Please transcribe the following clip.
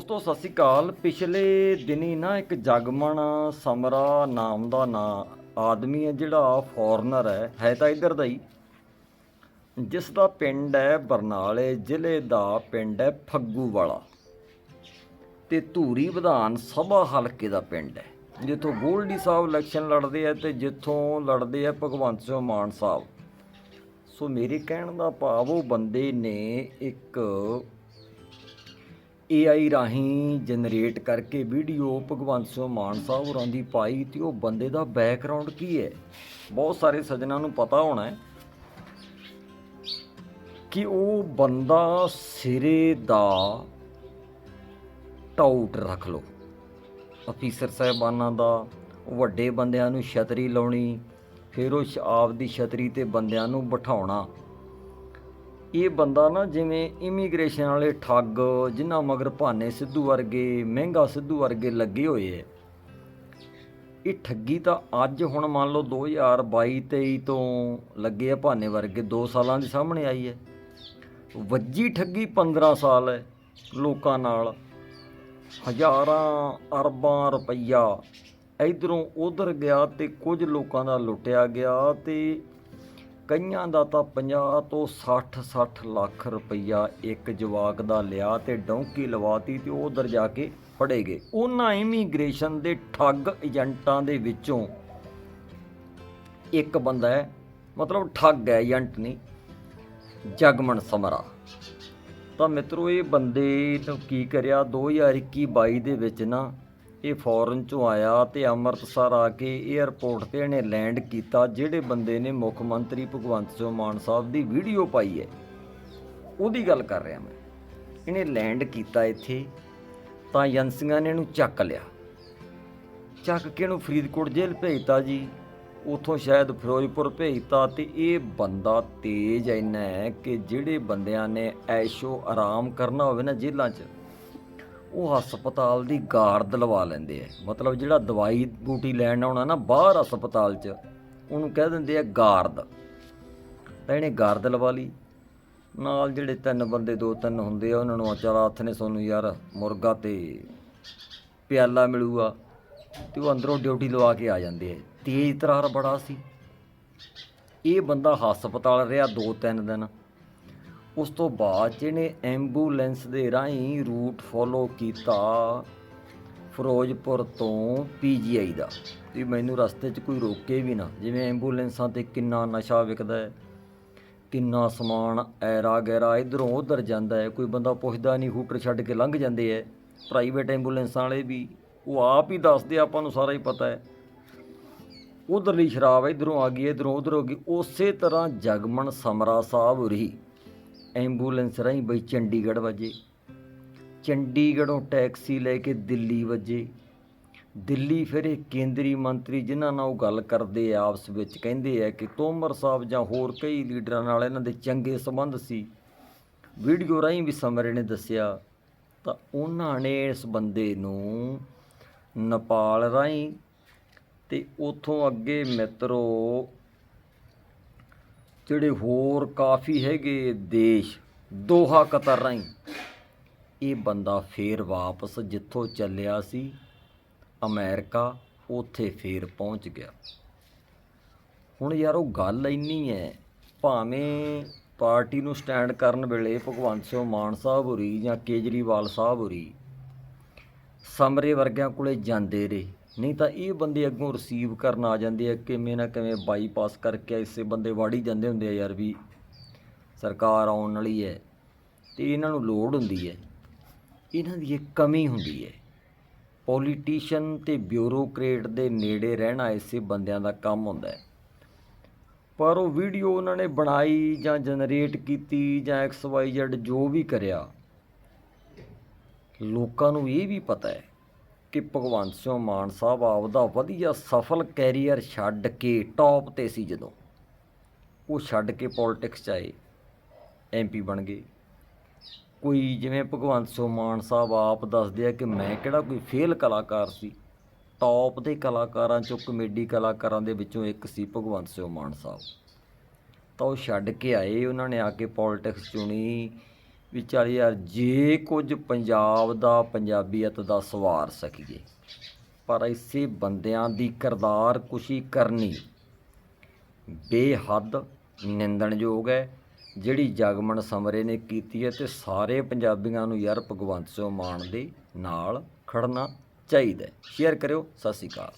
ਦੋਸਤੋ ਸਤਿ ਸ਼੍ਰੀ ਅਕਾਲ। ਪਿਛਲੇ ਦਿਨੀ ਨਾ ਇੱਕ ਜਗਮਨ ਸਮਰਾ ਨਾਮ ਦਾ ਨਾ, ਆਦਮੀ ਹੈ ਜਿਹੜਾ, ਫੋਰਨਰ ਹੈ ਹੈ ਤਾਂ ਇੱਧਰ ਦਾ ਹੀ। ਜਿਸ ਦਾ ਪਿੰਡ ਹੈ ਬਰਨਾਲੇ, ਜ਼ਿਲ੍ਹੇ ਦਾ ਪਿੰਡ ਹੈ ਫੱਗੂ ਵਾਲਾ ਤੇ ਧੂਰੀ ਵਿਧਾਨ ਸਭਾ ਹਲਕੇ ਦਾ ਪਿੰਡ ਹੈ, ਜਿੱਥੋਂ ਗੋਲਡੀ ਸਾਹਿਬ ਇਲੈਕਸ਼ਨ ਲੜਦੇ ਆ ਤੇ ਜਿੱਥੋਂ ਲੜਦੇ ਆ ਭਗਵੰਤ ਸਿੰਘ ਮਾਨ ਸਾਹਿਬ। ਸੋ ਮੇਰੇ ਕਹਿਣ ਦਾ ਭਾਵ ਉਹ ਬੰਦੇ ਨੇ ਇੱਕ AI ਰਾਹੀਂ ਜਨਰੇਟ ਕਰਕੇ ਵੀਡੀਓ ਭਗਵੰਤ ਸਿੰਘ ਮਾਨ ਸਾਹਿਬ ਹੋਰਾਂ ਦੀ ਪਾਈ ਤੇ ਉਹ ਬੰਦੇ ਦਾ ਬੈਕਗ੍ਰਾਉਂਡ ਕੀ ਹੈ? ਬਹੁਤ ਸਾਰੇ ਸੱਜਣਾ ਨੂੰ ਪਤਾ ਹੋਣਾ ਹੈ ਕਿ ਉਹ ਬੰਦਾ ਸਿਰੇ ਦਾ ਟਾਊਟ ਰੱਖ ਲੋ ਅਫੀਸਰ ਸਾਹਿਬਾਨਾਂ ਦਾ, ਵੱਡੇ ਬੰਦਿਆਂ ਨੂੰ ਛਤਰੀ ਲਾਉਣੀ, ਫਿਰ ਉਹ ਸ਼- ਆਪਦੀ ਛਤਰੀ ਤੇ ਬੰਦਿਆਂ ਨੂੰ ਬਿਠਾਉਣਾ। ਇਹ ਬੰਦਾ ਨਾ ਜਿਵੇਂ ਇਮੀਗ੍ਰੇਸ਼ਨ ਵਾਲੇ ਠੱਗ, ਜਿਨ੍ਹਾਂ ਮਗਰ ਭਾਨੇ ਸਿੱਧੂ ਵਰਗੇ, ਮਹਿੰਗਾ ਸਿੱਧੂ ਵਰਗੇ ਲੱਗੇ ਹੋਏ ਐ। ਇਹ ਠੱਗੀ ਤਾਂ ਅੱਜ ਹੁਣ ਮੰਨ ਲਓ 2022 23 ਤੋਂ ਲੱਗੇ ਆ ਭਾਨੇ ਵਰਗੇ 2 ਸਾਲਾਂ ਦੇ ਸਾਹਮਣੇ ਆਈ ਹੈ ਵੱਜੀ ਠੱਗੀ 15 ਸਾਲ ਹੈ ਲੋਕਾਂ ਨਾਲ, ਹਜ਼ਾਰਾਂ ਅਰਬਾਂ ਰੁਪਈਆ। ਇਧਰੋਂ ਉਧਰ ਗਿਆ ਤੇ ਕੁਝ ਲੋਕਾਂ ਦਾ ਲੁੱਟਿਆ ਗਿਆ ਤੇ ਕਈਆਂ ਦਾ ਤਾਂ 50 ਤੋਂ 60 60 ਲੱਖ ਰੁਪਈਆ ਇੱਕ ਜਵਾਕ ਦਾ ਲਿਆ ਤੇ ਡੌਂਕੀ ਲਵਾਤੀ ਤੇ ਉਹ ਉਧਰ ਜਾ ਕੇ ਫੜੇ ਗਏ। ਉਹਨਾਂ ਇਮੀਗ੍ਰੇਸ਼ਨ ਦੇ ਠੱਗ ਏਜੰਟਾਂ ਦੇ ਵਿੱਚੋਂ ਇੱਕ ਬੰਦਾ ਹੈ, ਮਤਲਬ ਠੱਗ ਹੈ, ਏਜੰਟ ਨਹੀਂ, ਜਗਮਨ ਸਮਰਾ। ਤਾਂ ਮਿੱਤਰੋ, ਇਹ ਬੰਦੇ ਨੂੰ ਕੀ ਕਰਿਆ? 2021-22 ਦੇ ਵਿੱਚ ਨਾ ਇਹ ਫੋਰਨ ਚੋਂ ਆਇਆ ਤੇ ਅੰਮ੍ਰਿਤਸਰ ਆ ਕੇ 에ਅਰਪੋਰਟ ਤੇ ਇਹਨੇ ਲੈਂਡ ਕੀਤਾ, ਜਿਹੜੇ ਬੰਦੇ ਨੇ ਮੁੱਖ ਮੰਤਰੀ ਭਗਵੰਤ ਸਿੰਘ ਮਾਨ ਸਾਹਿਬ ਦੀ ਵੀਡੀਓ ਪਾਈ ਹੈ। ਉਹਦੀ ਗੱਲ ਕਰ ਰਿਹਾ ਮੈਂ। ਇਹਨੇ ਲੈਂਡ ਕੀਤਾ ਇੱਥੇ, ਤਾਂ ਏਜੰਸੀਆਂ ਨੇ ਇਹਨੂੰ ਚੱਕ ਲਿਆ। ਚੱਕ ਕੇ ਇਹਨੂੰ ਫਰੀਦਕੋਟ ਜੇਲ੍ਹ ਭੇਜਤਾ ਜੀ। ਉਥੋਂ ਸ਼ਾਇਦ ਫਿਰੋਜ਼ਪੁਰ ਭੇਜਤਾ ਤੇ ਇਹ ਬੰਦਾ ਤੇਜ਼ ਇੰਨਾ ਹੈ ਕਿ ਜਿਹੜੇ ਬੰਦਿਆਂ ਨੇ ਐਸ਼ੋ ਆਰਾਮ ਕਰਨਾ ਹੋਵੇ ਨਾ ਜੇਲ੍ਹਾਂ 'ਚ ਉਹ ਹਸਪਤਾਲ ਦੀ ਗਾਰਦ ਲਵਾ ਲੈਂਦੇ ਆ। ਮਤਲਬ ਜਿਹੜਾ ਦਵਾਈ ਬੂਟੀ ਲੈਣ ਆਉਣਾ ਨਾ, ਬਾਹਰ ਹਸਪਤਾਲ 'ਚ, ਉਹਨੂੰ ਕਹਿ ਦਿੰਦੇ ਆ ਗਾਰਦ ਤਾਂ ਇਹਨੇ ਗਾਰਦ ਲਵਾ ਲਈ। ਨਾਲ ਜਿਹੜੇ ਤਿੰਨ ਬੰਦੇ, ਦੋ ਤਿੰਨ ਹੁੰਦੇ ਆ, ਉਹਨਾਂ ਨੂੰ ਚਲ ਹੱਥ ਨੇ ਸੋਨੂੰ ਯਾਰ ਮੁਰਗਾ ਤੇ ਪਿਆਲਾ ਮਿਲੂਗਾ ਤੇ ਉਹ ਅੰਦਰੋਂ ਡਿਊਟੀ ਲਵਾ ਕੇ ਆ ਜਾਂਦੇ ਆ। ਤੇਜ਼ ਤਰਾਰ ਬੜਾ ਸੀ। ਇਹ ਬੰਦਾ ਹਸਪਤਾਲ ਰਿਹਾ ਦੋ ਤਿੰਨ ਦਿਨ। ਉਸ ਤੋਂ ਬਾਅਦ ਜਿਹਨੇ ਐਂਬੂਲੈਂਸ ਦੇ ਰਾਹੀਂ ਰੂਟ ਫੋਲੋ ਕੀਤਾ ਫਿਰੋਜ਼ਪੁਰ ਤੋਂ ਪੀਜੀਆਈ ਦਾ, ਵੀ ਮੈਨੂੰ ਰਸਤੇ 'ਚ ਕੋਈ ਰੋਕੇ ਵੀ ਨਾ। ਜਿਵੇਂ ਐਂਬੂਲੈਂਸਾਂ ਤੇ ਕਿੰਨਾ ਨਸ਼ਾ ਵਿਕਦਾ ਹੈ, ਕਿੰਨਾ ਸਮਾਨ ਐਰਾ ਗੈਰਾ ਇਧਰੋਂ ਉਧਰ ਜਾਂਦਾ ਹੈ, ਕੋਈ ਬੰਦਾ ਪੁੱਛਦਾ ਨਹੀਂ ਹੂਟਰ ਛੱਡ ਕੇ ਲੰਘ ਜਾਂਦੇ ਐ ਪ੍ਰਾਈਵੇਟ ਐਂਬੂਲੈਂਸਾਂ ਵਾਲੇ ਵੀ, ਉਹ ਆਪ ਹੀ ਦੱਸਦੇ ਆਪਾਂ ਨੂੰ ਸਾਰਾ ਹੀ ਪਤਾ ਹੈ। ਉਧਰਲੀ ਸ਼ਰਾਬ ਇਧਰੋਂ ਆ ਗਈ, ਇਧਰੋਂ ਉਧਰ ਹੋ ਗਈ, ਉਸੇ ਤਰ੍ਹਾਂ ਜਗਮਨ ਸਮਰਾ ਸਾਹਿਬ ਰਹੀ। ਐਂਬੂਲੈਂਸ ਰਾਹੀਂ ਬਈ ਚੰਡੀਗੜ੍ਹ ਵਜੇ। ਚੰਡੀਗੜ੍ਹੋਂ ਟੈਕਸੀ ਲੈ ਕੇ ਦਿੱਲੀ ਵਜੇ। ਦਿੱਲੀ ਫਿਰ ਇਹ ਕੇਂਦਰੀ ਮੰਤਰੀ ਜਿਨ੍ਹਾਂ ਨਾਲ ਉਹ ਗੱਲ ਕਰਦੇ ਆ, ਆਪਸ ਵਿੱਚ ਕਹਿੰਦੇ ਆ ਕਿ ਤੋਮਰ ਸਾਹਿਬ ਜਾਂ ਹੋਰ ਕਈ ਲੀਡਰਾਂ ਨਾਲ ਇਹਨਾਂ ਦੇ ਚੰਗੇ ਸੰਬੰਧ ਸੀ। ਵੀਡੀਓ ਰਾਹੀਂ ਵੀ ਸਮਰੇ ਨੇ ਦੱਸਿਆ, ਤਾਂ ਉਹਨਾਂ ਨੇ ਇਸ ਬੰਦੇ ਨੂੰ ਨੇਪਾਲ ਰਾਹੀਂ ਤੇ ਉਥੋਂ ਅੱਗੇ ਮਿੱਤਰੋ ਜਿਹੜੇ ਹੋਰ ਕਾਫੀ ਹੈਗੇ ਦੇਸ਼, ਦੋਹਾ ਕਤਰ ਰਾਹੀਂ, ਇਹ ਬੰਦਾ ਫੇਰ ਵਾਪਸ ਜਿੱਥੋਂ ਚੱਲਿਆ ਸੀ, ਅਮਰੀਕਾ, ਉੱਥੇ ਫੇਰ ਪਹੁੰਚ ਗਿਆ। ਹੁਣ ਯਾਰ ਉਹ ਗੱਲ ਇੰਨੀ ਹੈ, ਭਾਵੇਂ ਪਾਰਟੀ ਨੂੰ ਸਟੈਂਡ ਕਰਨ ਵੇਲੇ ਭਗਵੰਤ ਸਿੰਘ ਮਾਨ ਸਾਹਿਬ ਹੋਰੀ ਜਾਂ ਕੇਜਰੀਵਾਲ ਸਾਹਿਬ ਹੋਰੀ, ਸਮਰੇ ਵਰਗਿਆਂ ਕੋਲੇ ਜਾਂਦੇ ਰਹੇ। ਨਹੀਂ ਤਾਂ ਇਹ ਬੰਦੇ ਅੱਗੋਂ ਰਿਸੀਵ ਕਰਨ ਆ ਜਾਂਦੇ ਆ, ਕਿਵੇਂ ਨਾ ਕਿਵੇਂ ਬਾਈਪਾਸ ਕਰਕੇ ਇਸੇ ਬੰਦੇ ਵਾੜੀ ਜਾਂਦੇ ਹੁੰਦੇ ਆ ਯਾਰ ਵੀ ਸਰਕਾਰ ਆਉਣ ਵਾਲੀ ਹੈ ਤੇ ਇਹਨਾਂ ਨੂੰ ਲੋੜ ਹੁੰਦੀ ਹੈ। ਇਹਨਾਂ ਦੀ ਇੱਕ ਕਮੀ ਹੁੰਦੀ ਹੈ। ਪੋਲੀਟੀਸ਼ੀਅਨ ਤੇ ਬਿਊਰੋਕਰੇਟ ਦੇ ਨੇੜੇ ਰਹਿਣਾ ਇਸੇ ਬੰਦਿਆਂ ਦਾ ਕੰਮ ਹੁੰਦਾ ਹੈ। ਪਰ ਉਹ ਵੀਡੀਓ ਉਹਨਾਂ ਨੇ ਬਣਾਈ ਜਾਂ ਜਨਰੇਟ ਕੀਤੀ ਜਾਂ ਐਕਸ ਵਾਈ ਜ਼ੈਡ ਜੋ ਵੀ ਕਰਿਆ, ਲੋਕਾਂ ਨੂੰ ਇਹ ਵੀ ਪਤਾ ਹੈ ਕਿ ਭਗਵੰਤ ਸਿੰਘ ਮਾਨ ਸਾਹਿਬ ਆਪਦਾ ਵਧੀਆ ਸਫਲ ਕੈਰੀਅਰ ਛੱਡ ਕੇ ਟੌਪ ਤੇ ਸੀ ਜਦੋਂ। ਉਹ ਛੱਡ ਕੇ ਪੋਲਿਟਿਕਸ 'ਚ ਆਏ ਐਮਪੀ ਬਣ ਗਏ। ਕੋਈ ਜਿਵੇਂ ਭਗਵੰਤ ਸਿੰਘ ਮਾਨ ਸਾਹਿਬ ਆਪ ਦੱਸਦੇ ਆ ਕਿ ਮੈਂ ਕਿਹੜਾ ਕੋਈ ਫੇਲ ਕਲਾਕਾਰ ਸੀ ਟੌਪ ਦੇ ਕਲਾਕਾਰਾਂ ਚੋਂ ਕਮੇਡੀ ਕਲਾਕਾਰਾਂ ਦੇ ਵਿੱਚੋਂ ਇੱਕ ਸੀ ਭਗਵੰਤ ਸਿੰਘ ਮਾਨ ਸਾਹਿਬ। ਤਾਂ ਉਹ ਛੱਡ ਕੇ ਆਏ, ਉਹਨਾਂ ਨੇ ਆ ਕੇ ਪੋਲਿਟਿਕਸ ਚੁਣੀ। ਵੀ ਚੱਲ ਯਾਰ ਜੇ ਕੁਝ ਪੰਜਾਬ ਦਾ ਪੰਜਾਬੀਅਤ ਦਾ ਸਵਾਰ ਸਕੀਏ, ਪਰ ਇਸੇ ਬੰਦਿਆਂ ਦੀ ਕਿਰਦਾਰ ਕੁਸ਼ੀ ਕਰਨੀ ਬੇਹੱਦ ਨਿੰਦਣਯੋਗ ਹੈ। ਜਿਹੜੀ ਜਗਮਨ ਸਮਰੇ ਨੇ ਕੀਤੀ ਹੈ ਤੇ ਸਾਰੇ ਪੰਜਾਬੀਆਂ ਨੂੰ ਯਾਰ ਭਗਵੰਤ ਸਿੰਘ ਮਾਨ ਦੇ ਨਾਲ ਖੜਨਾ ਚਾਹੀਦਾ ਸ਼ੇਅਰ ਕਰਿਓ, ਸਤਿ ਸ਼੍ਰੀ ਅਕਾਲ।